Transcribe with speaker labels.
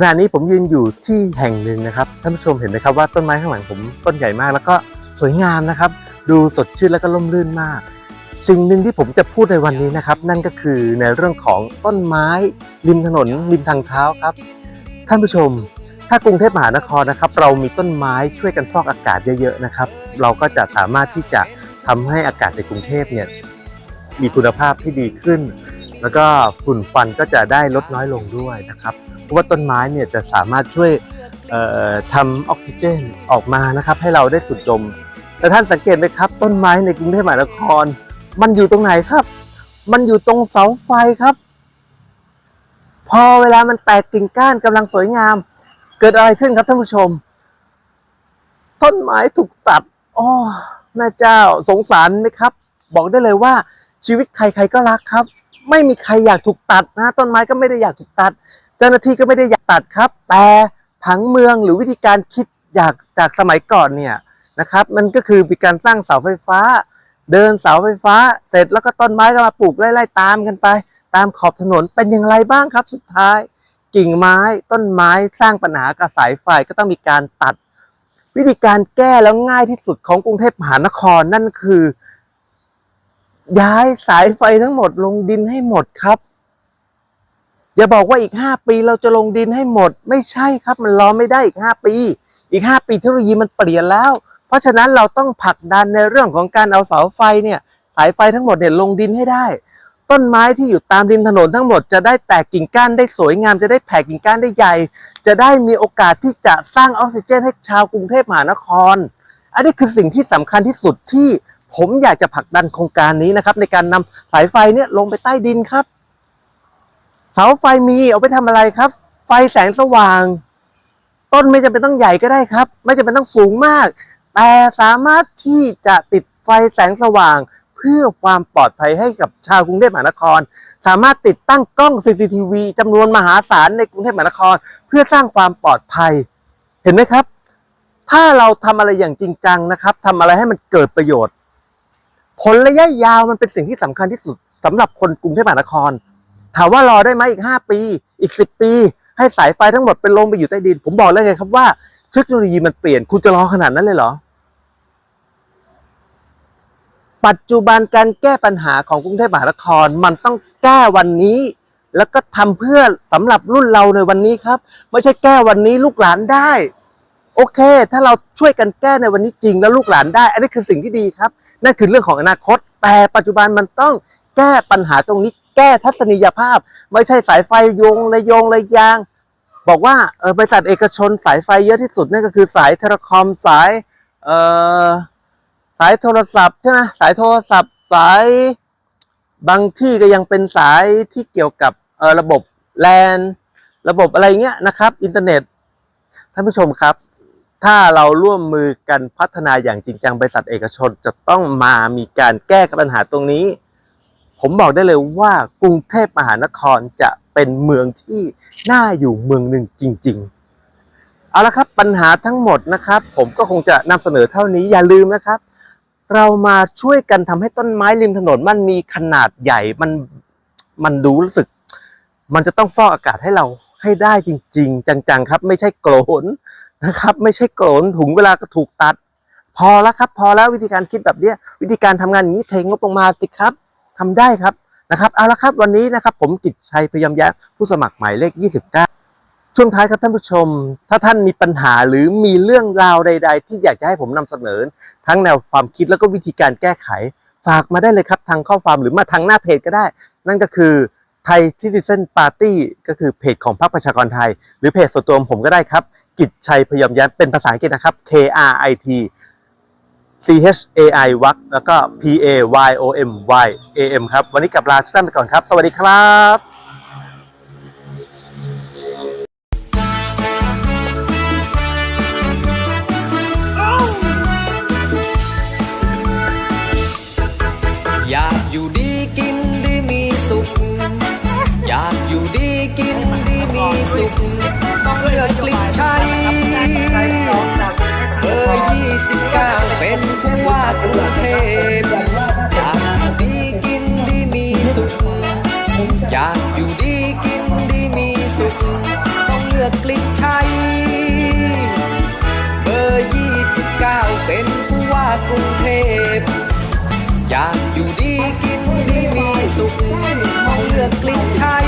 Speaker 1: ขณะนี้ผมยืนอยู่ที่แห่งหนึ่งนะครับท่านผู้ชมเห็นไหมครับว่าต้นไม้ข้างหลังผมต้นใหญ่มาก แล้วก็สวยงามนะครับ ดูสดชื่นแล้วก็ร่มรื่นมาก สิ่งหนึ่งที่ผมจะพูดในวันนี้นะครับ นั่นก็คือในเรื่องของต้นไม้ริมถนนริมทางเท้าครับ ท่านผู้ชม ถ้ากรุงเทพมหานครนะครับ เรามีต้นไม้ช่วยกันฟอกอากาศเยอะๆนะครับ เราก็จะสามารถที่จะทำให้อากาศในกรุงเทพเนี่ยมีคุณภาพที่ดีขึ้น แล้วก็ฝุ่นควันก็จะได้ลดน้อยลงด้วยนะครับ เพราะว่าต้นไม้เนี่ยจะสามารถช่วยเอ่อทำออกซิเจนออกมานะครับ ให้เราได้สูดดม แต่ท่านสังเกตไหมครับ ต้นไม้ในกรุงเทพมหานคร มันอยู่ตรงไหนครับ มันอยู่ตรงเสาไฟครับ พอเวลามันแตกกิ่งก้านกำลังสวยงาม เกิดอะไรขึ้นครับท่านผู้ชม ต้นไม้ถูกตัดอ๋อแม่เจ้าสงสารไหมครับ บอกได้เลยว่าชีวิตใครๆก็รักครับ ไม่มีใครอยากถูกตัดนะต้นไม้ก็ไม่ได้อยากถูกตัด เจ้าหน้าที่ก็ไม่ได้อยากตัดครับ แต่ผังเมืองหรือวิธีการคิดอยากจากสมัยก่อนเนี่ยนะครับ มันก็คือมีการสร้างเสาไฟฟ้า เดินเสาไฟฟ้า เสร็จแล้วก็ต้นไม้ก็มาปลูกไล่ๆตามกันไป ตามขอบถนนเป็นอย่างไรบ้างครับ สุดท้าย กิ่งไม้ต้นไม้สร้างปัญหากับสายไฟก็ต้องมีการตัด วิธีการแก้แล้วง่ายที่สุดของกรุงเทพมหานครนั่นคือ ย้ายสายไฟทั้งหมดลงดินให้หมดครับ อย่าบอกว่าอีกห้าปีเราจะลงดินให้หมด ไม่ใช่ครับ มันรอไม่ได้อีกห้าปี อีกห้าปีเทคโนโลยีมันเปลี่ยนแล้ว เพราะฉะนั้นเราต้องผลักดันในเรื่องของการเอาเสาไฟเนี่ยสายไฟทั้งหมดเนี่ยลงดินให้ได้ ต้นไม้ที่อยู่ตามริมถนนทั้งหมดจะได้แตกกิ่งก้านได้สวยงาม จะได้แผ่กิ่งก้านได้ใหญ่ จะได้มีโอกาสที่จะสร้างออกซิเจนให้ชาวกรุงเทพมหานคร อันนี้คือสิ่งที่สำคัญที่สุดที่ ผมอยากจะผลักดันโครงการนี้นะครับ ในการนำสายไฟเนี่ยลงไปใต้ดินครับ เสาไฟมีเอาไปทำอะไรครับ ไฟแสงสว่าง ต้นไม่จำเป็นต้องใหญ่ก็ได้ครับ ไม่จำเป็นต้องสูงมาก แต่สามารถที่จะติดไฟแสงสว่าง เพื่อความปลอดภัยให้กับชาวกรุงเทพมหานคร สามารถติดตั้งกล้อง CCTV จำนวนมหาศาลในกรุงเทพมหานคร เพื่อสร้างความปลอดภัย เห็นไหมครับ ถ้าเราทำอะไรอย่างจริงจังนะครับทำอะไรให้มันเกิดประโยชน์ ผลระยะยาวมันเป็นสิ่งที่สำคัญที่สุดสำหรับคนกรุงเทพมหานคร ถามว่ารอได้ไหมอีกห้าปี อีกสิบปี ให้สายไฟทั้งหมดเป็นลงไปอยู่ใต้ดิน ผมบอกเลยไงครับว่าเทคโนโลยีมันเปลี่ยนคุณจะรอขนาดนั้นเลยเหรอ ปัจจุบันการแก้ปัญหาของกรุงเทพมหานคร มันต้องแก้วันนี้ แล้วก็ทำเพื่อสำหรับรุ่นเราในวันนี้ครับ ไม่ใช่แก้วันนี้ลูกหลานได้ โอเค ถ้าเราช่วยกันแก้ในวันนี้จริงแล้วลูกหลานได้ อันนี้คือสิ่งที่ดีครับ นั่นคือเรื่องของอนาคต แต่ปัจจุบันมันต้องแก้ปัญหาตรงนี้ แก้ทัศนียภาพ ไม่ใช่สายไฟโยงระโยงระยาง บอกว่าเออบริษัทเอกชนสายไฟเยอะที่สุดนั่นก็คือสายเทเลคอมสายเอ่อสายโทรศัพท์ใช่ไหมสายโทรศัพท์สายบางที่ก็ยังเป็นสายที่เกี่ยวกับเอ่อระบบแลนระบบอะไรเงี้ยนะครับ อินเทอร์เน็ตท่านผู้ชมครับ ถ้าเราร่วมมือกันพัฒนาอย่างจริงจังบริษัทเอกชนจะต้องมามีการแก้ปัญหาตรงนี้ ผมบอกได้เลยว่ากรุงเทพมหานครจะเป็นเมืองที่น่าอยู่เมืองหนึ่งจริง ๆ เอาละครับปัญหาทั้งหมดนะครับ ผมก็คงจะนำเสนอเท่านี้อย่าลืมนะครับ เรามาช่วยกันทำให้ต้นไม้ริมถนนมันมีขนาดใหญ่มันมันดูรู้สึก มันจะต้องฟอกอากาศให้เราให้ได้จริง ๆ จังๆครับ ไม่ใช่โกรน นะครับ ไม่ใช่โกรนถุงเวลาก็ถูกตัด พอแล้วครับ พอแล้ววิธีการคิดแบบเนี้ยวิธีการทำงานอย่างนี้เทงบลงมาสิครับทำได้ครับนะครับเอาละครับวันนี้นะครับ ผมกิจชัยพยมแย้ผู้สมัครหมายเลข 29 ช่วงท้ายครับท่านผู้ชม ถ้าท่านมีปัญหาหรือมีเรื่องราวใด ๆ ที่อยากจะให้ผมนำเสนอ ทั้งแนวความคิดแล้วก็วิธีการแก้ไข ฝากมาได้เลยครับทางข้อความหรือมาทางหน้าเพจก็ได้ นั่นก็คือไทยทิติเซนปาร์ตี้ก็คือเพจของพรรคประชากรไทย หรือเพจส่วนตัวผมก็ได้ครับ กิจชัยพยายามแย้มเป็นภาษาอังกฤษนะครับ K R I T C H A I วักแล้วก็ P A Y O M Y A M ครับ วันนี้กลับลาทุกท่านไปก่อนครับ สวัสดีครับ
Speaker 2: อยากอยู่ดีกินดีมีสุข อยากอยู่ดีกินดีมีสุข กกลิ่นชัยเบอร์ยี่สิบเก้าเป็นผู้ว่ากรุงเทพอยากอยู่ดีกินดีมีสุข อยากอยู่ดีกินดีมีสุข ต้องเลือกกลิ่นชัยเบอร์29เก้าเป็นผู้ว่ากรุงเทพอยากอยู่ดีกินดีมีสุขมองเลือกกลิ่นชัย